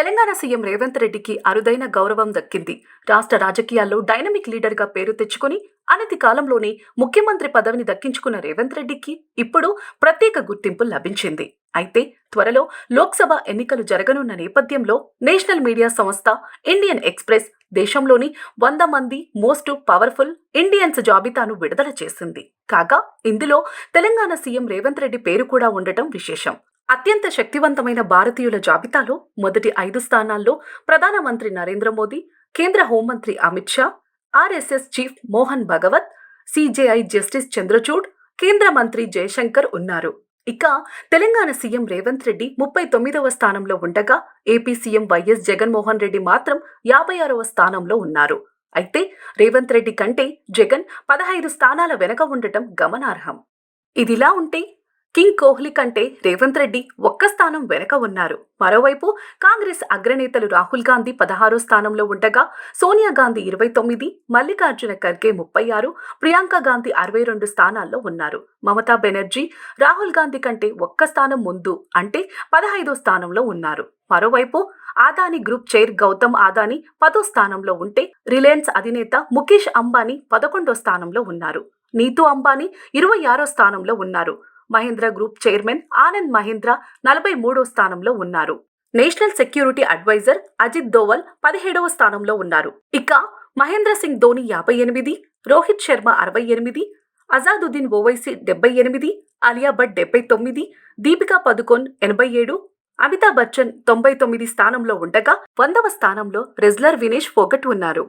Telangana CM Revanth రెడ్డికి అరుదైన గౌరవం దక్కింది. రాష్ట్ర రాజకీయాల్లో డైనమిక్ లీడర్గా పేరు తెచ్చుకుని అనతి కాలంలోనే ముఖ్యమంత్రి పదవిని దక్కించుకున్న రేవంత్ రెడ్డికి ఇప్పుడు ప్రత్యేక గుర్తింపు లభించింది. అయితే త్వరలో లోక్సభ ఎన్నికలు జరగనున్న నేపథ్యంలో నేషనల్ మీడియా సంస్థ ఇండియన్ ఎక్స్ప్రెస్ దేశంలోని వంద మంది మోస్ట్ పవర్ఫుల్ ఇండియన్స్ జాబితాను విడుదల చేసింది. కాగా ఇందులో తెలంగాణ సీఎం రేవంత్ రెడ్డి పేరు కూడా ఉండటం విశేషం. అత్యంత శక్తివంతమైన భారతీయుల జాబితాలో మొదటి ఐదు స్థానాల్లో ప్రధానమంత్రి నరేంద్ర మోదీ కేంద్ర హోంమంత్రి Amit Shah RSS chief Mohan Bhagwat CJI justice Chandrachud కేంద్ర మంత్రి జయశంకర్ ఉన్నారు. ఇక తెలంగాణ సీఎం రేవంత్ రెడ్డి ముప్పై తొమ్మిదవ స్థానంలో ఉండగా AP CM YS Jaganmohan Reddy మాత్రం యాభై ఆరవ స్థానంలో ఉన్నారు. అయితే రేవంత్ రెడ్డి కంటే జగన్ పదహైదు స్థానాల వెనక ఉండటం గమనార్హం. ఇదిలా ఉంటే కింగ్ కోహ్లీ కంటే రేవంత్ రెడ్డి ఒక్క స్థానం వెనక ఉన్నారు. మరోవైపు కాంగ్రెస్ అగ్రనేతలు రాహుల్ గాంధీ పదహారో స్థానంలో ఉండగా సోనియా గాంధీ ఇరవై తొమ్మిది మల్లికార్జున ఖర్గే ముప్పై ఆరు ప్రియాంక గాంధీ అరవై రెండు స్థానాల్లో ఉన్నారు. మమతా బెనర్జీ రాహుల్ గాంధీ కంటే ఒక్క స్థానం ముందు అంటే పదహైదో స్థానంలో ఉన్నారు. మరోవైపు ఆదాని గ్రూప్ చైర్ గౌతమ్ ఆదాని పదో స్థానంలో ఉంటే రిలయన్స్ అధినేత ముఖేష్ అంబానీ పదకొండో స్థానంలో ఉన్నారు. నీతూ అంబానీ ఇరవై ఆరో స్థానంలో ఉన్నారు. మహేంద్ర గ్రూప్ చైర్మన్ ఆనంద్ మహేంద్ర నలభై మూడో స్థానంలో ఉన్నారు. National security advisor Ajit Doval పదిహేడవ స్థానంలో ఉన్నారు. ఇక మహేంద్ర సింగ్ ధోని యాభై ఎనిమిది రోహిత్ శర్మ అరవై ఎనిమిది అజాదుద్దీన్ ఓవైసీ డెబ్బై ఎనిమిది అలియా భట్ డెబ్బై తొమ్మిది దీపికా పదుకొన్ ఎనభై ఏడు అమితాబ్ బచ్చన్ తొంభై తొమ్మిది స్థానంలో ఉండగా వందవ స్థానంలో రెజ్లర్ వినేష్ ఫోగట్ ఉన్నారు.